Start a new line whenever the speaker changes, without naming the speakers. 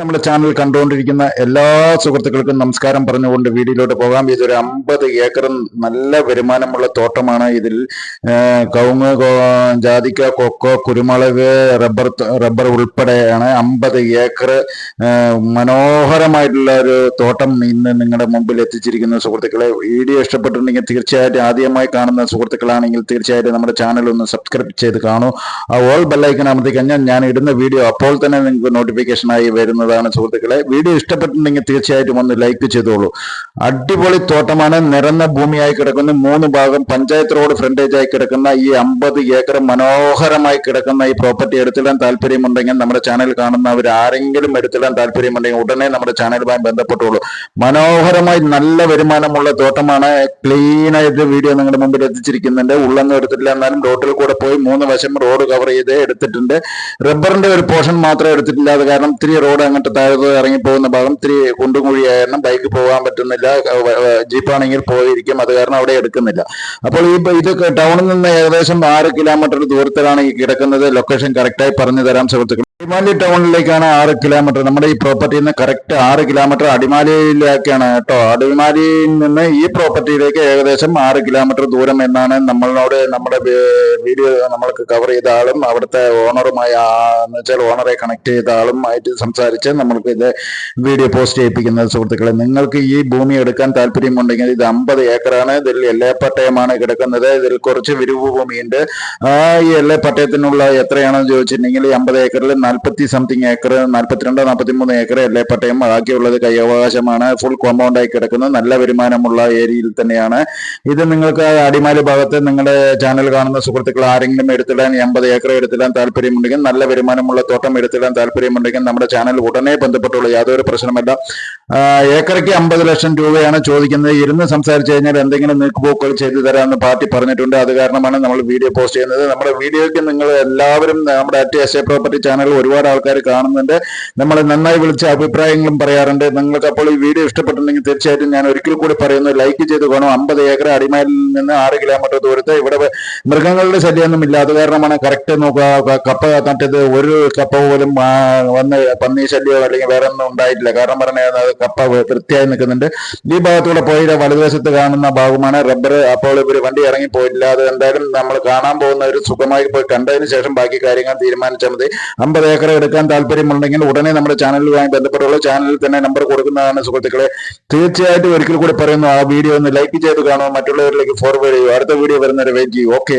നമ്മുടെ ചാനൽ കണ്ടുകൊണ്ടിരിക്കുന്ന എല്ലാ സുഹൃത്തുക്കൾക്കും നമസ്കാരം പറഞ്ഞുകൊണ്ട് വീഡിയോയിലോട്ട് പോകാം. ഇതൊരു അമ്പത് ഏക്കർ നല്ല വരുമാനമുള്ള തോട്ടമാണ്. ഇതിൽ കവുങ്ങ് ജാതിക്ക കൊക്കോ കുരുമുളക് റബ്ബർ റബ്ബർ ഉൾപ്പെടെയാണ് അമ്പത് ഏക്കർ മനോഹരമായിട്ടുള്ള ഒരു തോട്ടം ഇന്ന് നിങ്ങളുടെ മുമ്പിൽ എത്തിച്ചിരിക്കുന്ന സുഹൃത്തുക്കളെ. വീഡിയോ ഇഷ്ടപ്പെട്ടിട്ടുണ്ടെങ്കിൽ തീർച്ചയായിട്ടും ആദ്യമായി കാണുന്ന സുഹൃത്തുക്കളാണെങ്കിൽ തീർച്ചയായിട്ടും നമ്മുടെ ചാനൽ ഒന്ന് സബ്സ്ക്രൈബ് ചെയ്ത് കാണൂ. ആ ഓൾ ബെല്ലൈക്കൻ അമർത്തി കഴിഞ്ഞാൽ ഞാൻ ഇടുന്ന വീഡിയോ അപ്പോൾ തന്നെ നിങ്ങൾക്ക് നോട്ടിഫിക്കേഷനായി വരുന്നതാണ് സുഹൃത്തുക്കളെ. വീഡിയോ ഇഷ്ടപ്പെട്ടിട്ടുണ്ടെങ്കിൽ തീർച്ചയായിട്ടും ഒന്ന് ലൈക്ക് ചെയ്തോളൂ. അടിപൊളി തോട്ടമാണ്. നിറഞ്ഞ ഭൂമിയായി കിടക്കുന്ന. മൂന്ന് ഭാഗം പഞ്ചായത്ത് റോഡ് ഫ്രണ്ടേജ് ആയി കിടക്കുന്ന ഈ അമ്പത് ഏക്കർ മനോഹരമായി കിടക്കുന്ന ഈ പ്രോപ്പർട്ടി എടുത്തിടാൻ താല്പര്യമുണ്ടെങ്കിൽ നമ്മുടെ ചാനൽ കാണുന്നവർ ആരെങ്കിലും എടുത്തിടാൻ താല്പര്യമുണ്ടെങ്കിൽ ഉടനെ നമ്മുടെ ചാനലുമായി ബന്ധപ്പെട്ടോളൂ മനോഹരമായി നല്ല വരുമാനമുള്ള തോട്ടമാണ്. ക്ലീൻ ആയിട്ട് വീഡിയോ നിങ്ങളുടെ മുമ്പിൽ എത്തിച്ചിരിക്കുന്നുണ്ട്. ഉള്ളൊന്നും എടുത്തിട്ടില്ല. എന്നാലും റോഡിൽ കൂടെ പോയി മൂന്ന് വശം റോഡ് കവർ ചെയ്ത് എടുത്തിട്ടുണ്ട്. റബ്ബറിന്റെ ഒരു പോർഷൻ മാത്രം എടുത്തിട്ടില്ല. അത് കാരണം ഇത്തിരി റോഡ് അങ്ങോട്ട് താഴത്ത് ഇറങ്ങി പോകുന്ന ഭാഗം ഇത്തിരി കുണ്ടും കുഴിയായിരുന്നു ബൈക്ക് പോകാൻ പറ്റുന്നില്ല. ജീപ്പാണെങ്കിൽ പോയിരിക്കും. അത് കാരണം അവിടെ എടുക്കുന്നില്ല. അപ്പോൾ ഈ ഇത് ടൗണിൽ നിന്ന് ഏകദേശം ആറ് കിലോമീറ്റർ ദൂരത്തിലാണ് ഈ കിടക്കുന്നത്. ലൊക്കേഷൻ കറക്റ്റായി പറഞ്ഞു തരാം സുഹൃത്തുക്കൾ അടിമാലി ടൗണിലേക്കാണ് ആറ് കിലോമീറ്റർ നമ്മുടെ ഈ പ്രോപ്പർട്ടിയിൽ നിന്ന് കറക്റ്റ് ആറ് കിലോമീറ്റർ അടിമാലിയിലേക്കാണ് കേട്ടോ. അടിമാലിയിൽ നിന്ന് ഈ പ്രോപ്പർട്ടിയിലേക്ക് ഏകദേശം ആറ് കിലോമീറ്റർ ദൂരം എന്നാണ് നമ്മളോട് നമ്മുടെ വീഡിയോ നമ്മൾക്ക് കവർ ചെയ്ത ആളും അവിടുത്തെ ഓണറുമായി എന്ന് വെച്ചാൽ ഓണറെ കണക്ട് ചെയ്ത ആളും ആയിട്ട് സംസാരിച്ച് നമ്മൾക്ക് ഇത് വീഡിയോ പോസ്റ്റ് ചെയ്യിപ്പിക്കുന്നത് സുഹൃത്തുക്കളെ നിങ്ങൾക്ക് ഈ ഭൂമി എടുക്കാൻ താല്പര്യമുണ്ടെങ്കിൽ ഇത് അമ്പത് ഏക്കറാണ്. ഇതിൽ എല്ലാ പട്ടയമാണ് കിടക്കുന്നത്. ഇതിൽ കുറച്ച് വിരിവ് ഭൂമിയുണ്ട്. ആ ഈ എല്ലാ പട്ടയത്തിനുള്ള എത്രയാണെന്ന് ചോദിച്ചിട്ടുണ്ടെങ്കിൽ അമ്പത് ഏക്കറിൽ നാൽപ്പത്തി സംതിങ് ഏക്കർ നാൽപ്പത്തിരണ്ടോ നാൽപ്പത്തി മൂന്ന് ഏക്കർ എല്ലപ്പട്ടയം ബാക്കിയുള്ളത് കൈയവകാശമാണ് ഫുൾ കോമ്പൗണ്ടായി കിടക്കുന്നത് നല്ല വരുമാനമുള്ള ഏരിയയിൽ തന്നെയാണ്. ഇത് നിങ്ങൾക്ക് അടിമാലി ഭാഗത്ത് നിങ്ങളുടെ ചാനൽ കാണുന്ന സുഹൃത്തുക്കൾ ആരെങ്കിലും എടുത്തിടാൻ എൺപത് ഏക്കർ എടുത്തിടാൻ താല്പര്യമുണ്ടെങ്കിൽ നല്ല വരുമാനമുള്ള തോട്ടം എടുത്തിടാൻ താല്പര്യമുണ്ടെങ്കിൽ നമ്മുടെ ചാനൽ ഉടനെ ബന്ധപ്പെട്ടുള്ളൂ യാതൊരു പ്രശ്നമല്ല. ഏക്കറയ്ക്ക് അമ്പത് ലക്ഷം രൂപയാണ് ചോദിക്കുന്നത്. ഇരുന്ന് സംസാരിച്ചു കഴിഞ്ഞാൽ എന്തെങ്കിലും നീക്കുപോക്കുകൾ ചെയ്തു തരാമെന്ന് പാർട്ടി പറഞ്ഞിട്ടുണ്ട്. അത് കാരണമാണ് നമ്മൾ വീഡിയോ പോസ്റ്റ് ചെയ്യുന്നത്. നമ്മുടെ വീഡിയോയ്ക്ക് നിങ്ങൾ എല്ലാവരും നമ്മുടെ അറ്റ് എസ് പ്രോപ്പർട്ടി ചാനൽ ഒരുപാട് ആൾക്കാർ കാണുന്നുണ്ട്. നമ്മൾ നന്നായി വിളിച്ച അഭിപ്രായങ്ങളും പറയാറുണ്ട്. നിങ്ങൾക്ക് അപ്പോൾ ഈ വീഡിയോ ഇഷ്ടപ്പെട്ടുണ്ടെങ്കിൽ തീർച്ചയായിട്ടും ഞാൻ ഒരിക്കൽ കൂടി പറയുന്നു ലൈക്ക് ചെയ്ത് കാണും. അമ്പത് ഏക്കർ അടിമാലിൽ നിന്ന് ആറ് കിലോമീറ്റർ ദൂരത്ത് ഇവിടെ മൃഗങ്ങളുടെ ശല്യമൊന്നും ഇല്ല. അത് കാരണമാണ് കറക്റ്റ് നോക്കുക. കപ്പ നട്ടത് ഒരു കപ്പ പോലും വന്ന് പന്നി ശല്യമോ അല്ലെങ്കിൽ വേറെ ഒന്നും ഉണ്ടായിട്ടില്ല. കാരണം പറഞ്ഞാൽ കപ്പ വൃത്തിയായി നിൽക്കുന്നുണ്ട്. ഈ ഭാഗത്തൂടെ പോയി വലതുവശത്ത് കാണുന്ന ഭാഗമാണ് റബ്ബർ അപ്പോൾ ഇവർ വണ്ടി ഇറങ്ങി പോയിട്ടില്ല. അത് എന്തായാലും നമ്മൾ കാണാൻ പോകുന്ന ഒരു സുഖമായി പോയി കണ്ടതിന് ശേഷം ബാക്കി കാര്യങ്ങൾ തീരുമാനിച്ചാൽ മതി. അമ്പത് ഏക്കർ എടുക്കാൻ താല്പര്യമുണ്ടെങ്കിൽ ഉടനെ നമ്മുടെ ചാനലുമായി ബന്ധപ്പെട്ടുള്ള ചാനലിൽ തന്നെ നമ്പർ കൊടുക്കുന്നതാണ് സുഹൃത്തുക്കളെ. തീർച്ചയായിട്ടും ഒരിക്കൽ കൂടി പറയുന്നു ആ വീഡിയോ ഒന്ന് ലൈക്ക് ചെയ്ത് കാണുക മറ്റുള്ളവരിലേക്ക് ഫോർവേഡ് ചെയ്യൂ അടുത്ത വീഡിയോ വരുന്നവരെ വെയിറ്റ് ചെയ്യൂ ഓക്കെ